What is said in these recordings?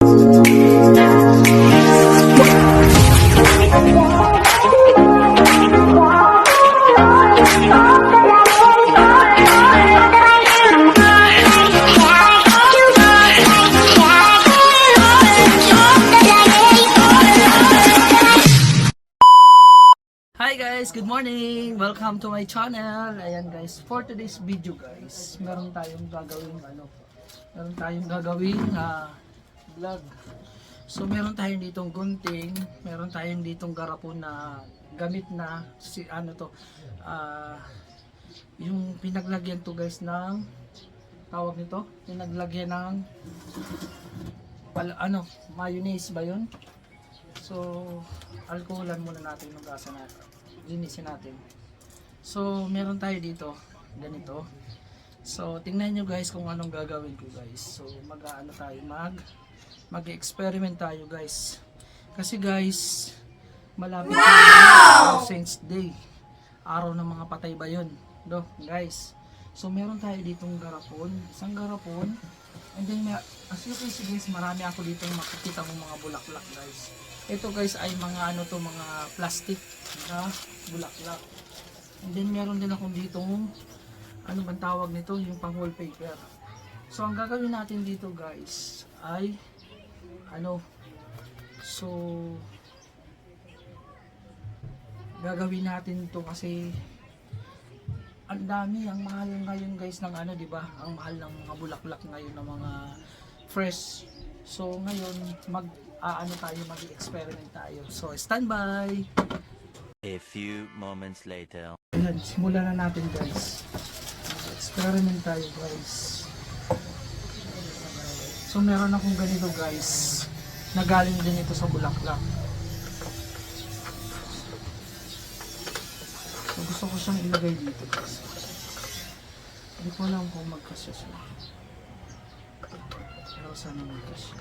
Hi guys, good morning! Welcome to my channel. Ayan guys, for today's video guys, meron tayong gagawin ano, meron tayong gagawin na vlog. So meron tayong ditong gunting, meron tayong ditong garapon na gamit na si ano to, ah yung pinaglagyan to guys ng tawag nito, pinaglagyan ng pal, ano, mayonnaise ba yun? So, alkoholan muna natin yung gasa na linisin natin. So, meron tayo dito, ganito. So, tingnan nyo guys kung anong gagawin ko guys. So, mag-ano tayo, mag mag-experiment tayo guys. Kasi guys, malapit na wow! Saints Day. Araw ng mga patay ba yun? Do, guys. So, meron tayo ditong garapon. Isang garapon. And then, may, as you can see guys, marami ako dito makikita mong mga bulaklak guys. Ito guys ay mga ano to, mga plastic na bulaklak. And then, meron din akong ditong, ano bang tawag nito, yung pang wallpaper. So, ang gagawin natin dito guys ay, ano, so, gagawin natin to kasi ang dami, ang mahal ngayon guys ng ano, 'di ba? Ang mahal ng mga bulaklak ngayon ng mga fresh. So ngayon mag aano tayo, mag-experiment tayo. So standby. A few moments later. Ayan, simulan na natin guys. Experiment tayo guys. So meron akong ganito guys. Na galing din ito sa bulaklak. So gusto ko siyang ilagay dito guys. Hindi ko alam kung magkasya siya. Pero sana magkasya.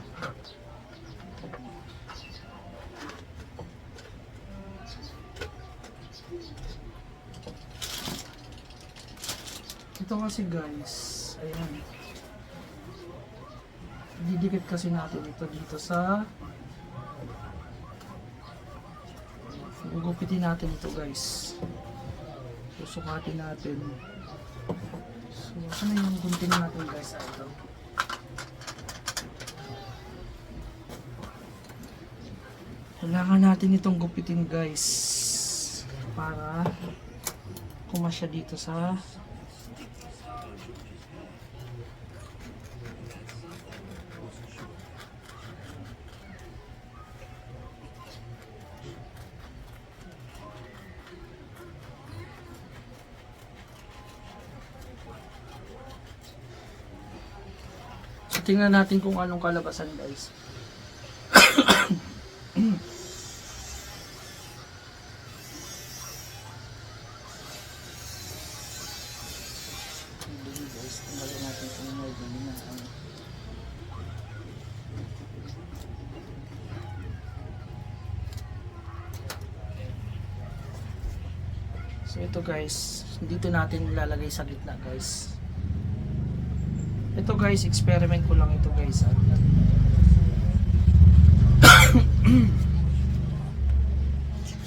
Ito kasi guys, ayan. Didikit kasi natin ito dito sa Gugupitin natin ito guys. Susukatin natin. So, saan yung gunting natin guys? Ito. Kailangan natin itong gupitin guys. Para kumasya dito sa tingnan natin kung anong kalabasan guys. So ito guys, dito natin ilalagay sa gitna guys. Ito guys, experiment ko lang ito guys. ah.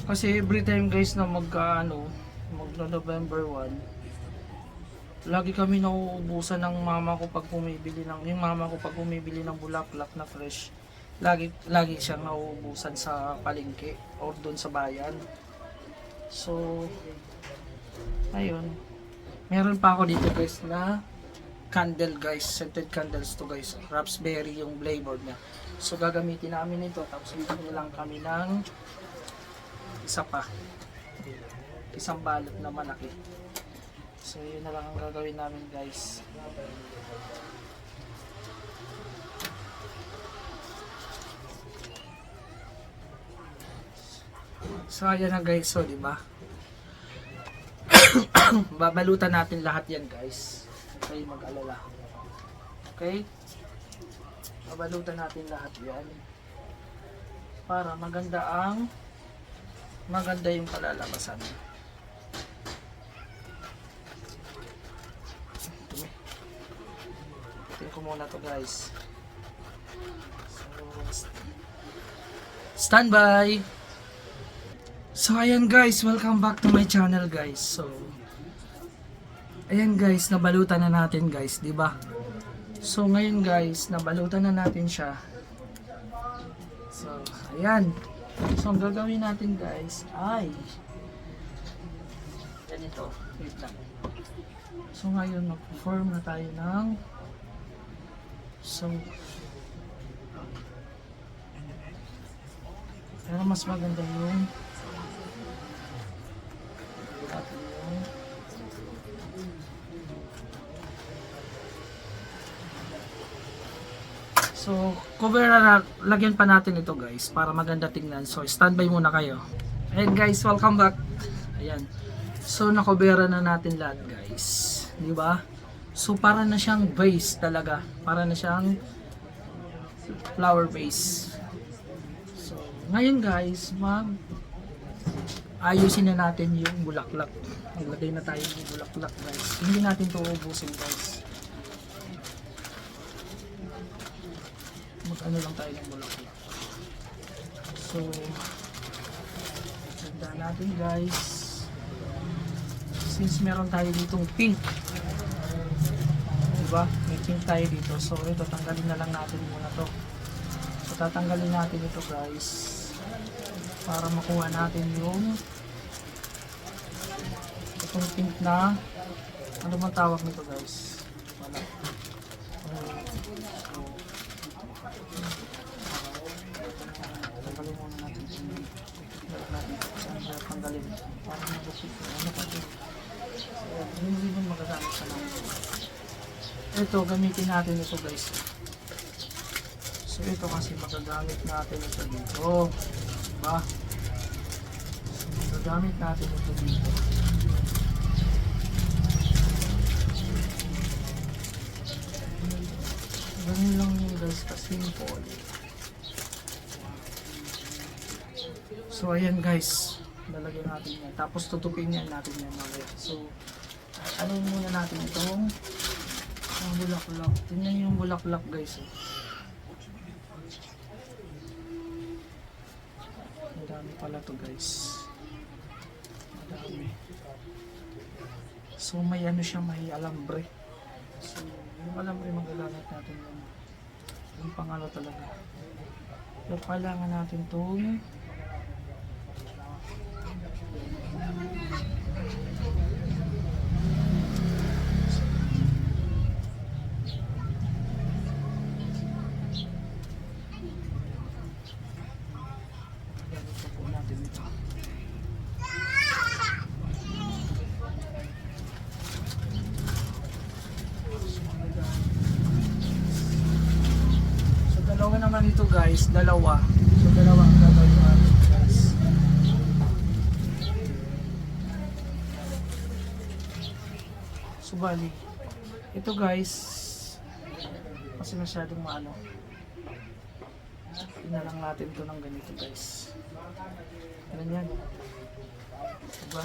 Kasi every time guys na mag ano, mag November 1, lagi kami nauubusan ng mama ko pag bumibili ng yung mama ko pag bumibili ng bulaklak na fresh. Lagi lagi siyang nauubusan sa palengke or doon sa bayan. So ayun. Meron pa ako dito guys na candle guys, scented candles to guys. Raspberry yung flavor niya. So gagamitin namin ito tapos bibili lang kami ng isa pa. Isang balot na malaki. So yun na lang ang gagawin namin guys. So ayan na guys, so di ba? Babalutan natin lahat yan guys. Kayo mag-alala. Okay? Babalutan natin lahat yan. Para maganda ang maganda yung kalalabasan. Dumi. Tingnan ko muna to guys. So, Standby! So ayan guys, welcome back to my channel guys. So ayan guys, nabalutan na natin guys, 'di ba? So ngayon guys, nabalutan na natin siya. So ayan. So ang gagawin natin guys ay ganito. Wait lang. So ngayon mag-form na tayo ng So pero mas maganda yung So, cover na lagyan pa natin ito guys para maganda tingnan. So, standby muna kayo. Ayan guys, welcome back. Ayan. So, nakobera na natin lahat guys. Di ba? So, para na siyang vase talaga. Para na siyang flower vase. So, ngayon guys, mag ayusin na natin yung bulaklak. Maglagay na tayo ng bulaklak guys. Hindi natin to ubusin guys. Mag-ano lang tayo ng bulaklak. So, ganda natin guys. Since meron tayo ditong pink. Diba? May pink tayo dito. So, ito tanggalin na lang natin muna to. So, tatanggalin natin ito guys para makuha natin yung itong pink na ano bang tawag nito guys wala so, magagamit ito gamitin natin ito guys so ito kasi magagamit natin ito dito Diba? So, gagamit natin ito dito. Guys, ka-simple. So, ayan guys. Lalagyan natin yan. Tapos tutupin yan natin yan mamaya. So, ano muna natin itong ang bulaklak. Tingnan yung bulaklak guys. Oh. Madami pala to guys. Madami. So may ano siya, may alambre. So yung alambre magagamit natin yun. Yung pangalo talaga. So kailangan natin itong Ganito po natin ito. So dalawa naman ito guys, dalawa. So dalawa ang gagawin natin guys. So bali, ito guys, kasi masyadong maano. Tingnan lang natin to ng ganito guys. Ganyan. Diba?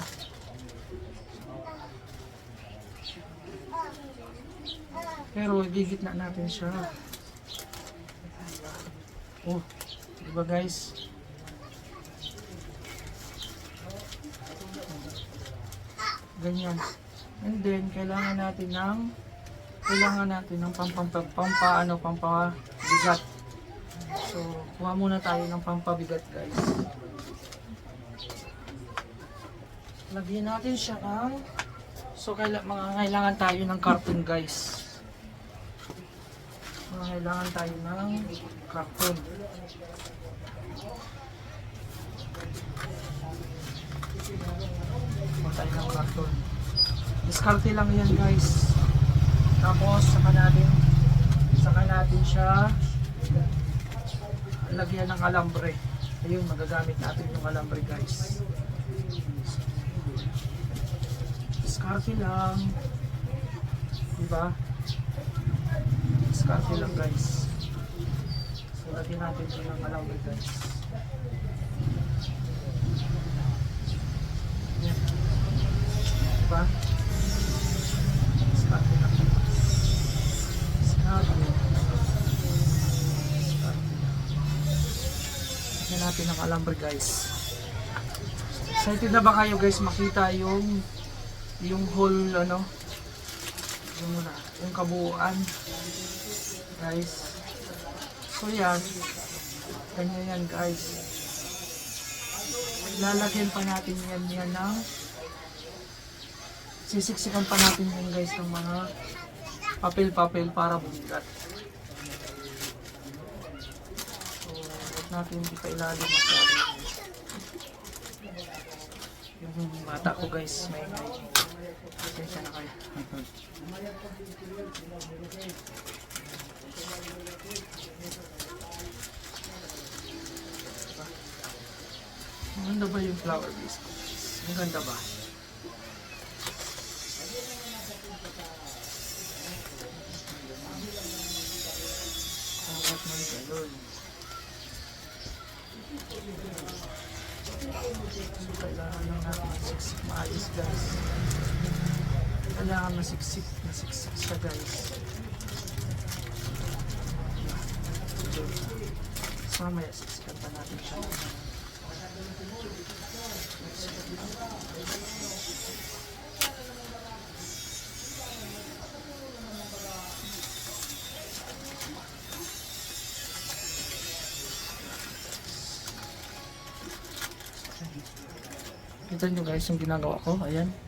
Pero gigitna natin siya. Oh, diba guys? Ganyan. And then, kailangan natin ng kailangan natin ng pampampa, pampa, pampabigat. So, kuha muna tayo ng pampabigat guys. Lagyan natin siya ng So, kaila, mga kailangan tayo ng karton guys. Kailangan tayo ng karton. Kuha tayo ng karton. Diskarte lang yan guys. Tapos, saka natin saka natin siya lagyan ng alambre. Ayun, magagamit natin yung alambre guys. Diskarte lang. Diba? Diskarte lang guys. So, lagyan natin siya ng alambre guys. Diba? Diskarte lang. Diskarte. Lang. natin ng alambre guys. Excited na ba kayo guys makita yung yung whole ano yung, yung kabuuan guys. So yan. Ganyan yan guys. Lalagyan pa natin yan yan ng sisiksikan pa natin yan guys ng mga papel-papel para bumigat. So, huwag natin hindi pa ilalim. Yung mata ko guys, may may Pasensya na kayo. Maganda ba yung flower base ko? Ang ganda ba? Dapat man ganun. So, kailangan lang natin masiksik maayos guys. Kailangan masiksik, masiksik siya guys. So, mamaya siksikan pa natin siya. Kita nyo guys yung ginagawa ko. Ayan.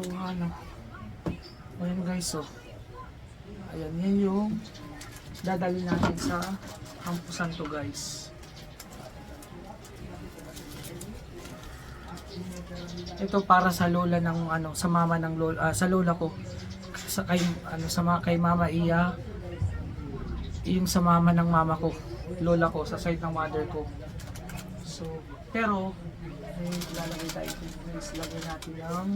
So ano. Ayan guys oh. Ayan yan yung dadali natin sa kampusan to guys. Ito para sa lola ng ano, sa mama ng lola, ah, sa lola ko. Sa kay ano sa ma- kay Mama Iya, yung sa mama ng mama ko, lola ko, sa side ng mother ko. So, pero, may lalagay tayo guys, lagay natin yung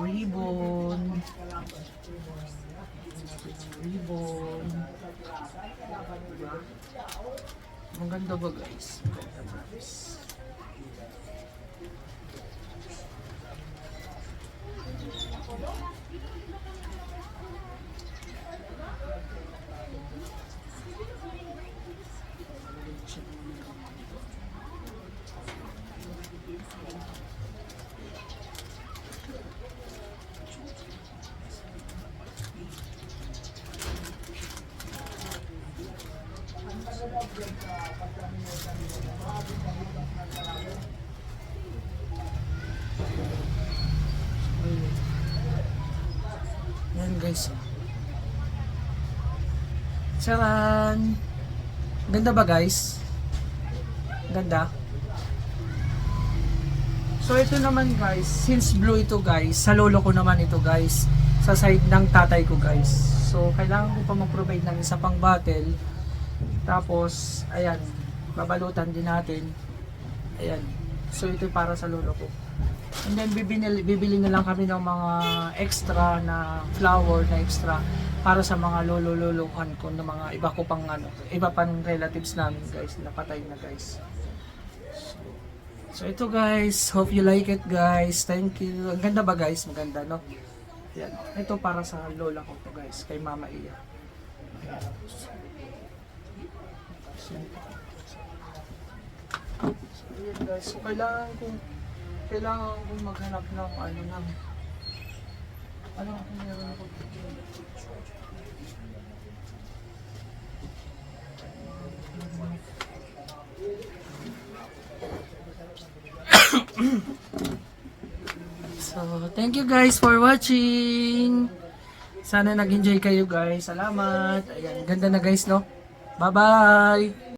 ribbon. Ribbon. Maganda ba guys? Maganda guys. Yan guys. oh. Charan! Ganda ba guys? Ganda. So ito naman guys, since blue ito guys, sa lolo ko naman ito guys, sa side ng tatay ko guys. So kailangan ko pa mag-provide ng isa pang bottle. Tapos, ayan, babalutan din natin. Ayan. So ito para sa lolo ko. And then bibili, bibili na lang kami ng mga extra na flower na extra para sa mga lolo-lolohan ko ng mga iba ko pang ano, iba pang relatives namin guys, napatay na guys. So ito guys, hope you like it guys. Thank you. Ang ganda ba guys? Maganda no? Yan. Ito para sa lola ko to guys, kay Mama Iya. Ayan. So, so yun guys, so kailangan kong kailangan kong maghanap ng ano ng ano kung meron ako So, thank you guys for watching. Sana nag-enjoy kayo guys. Salamat. Ayan, ganda na guys, no? Bye-bye!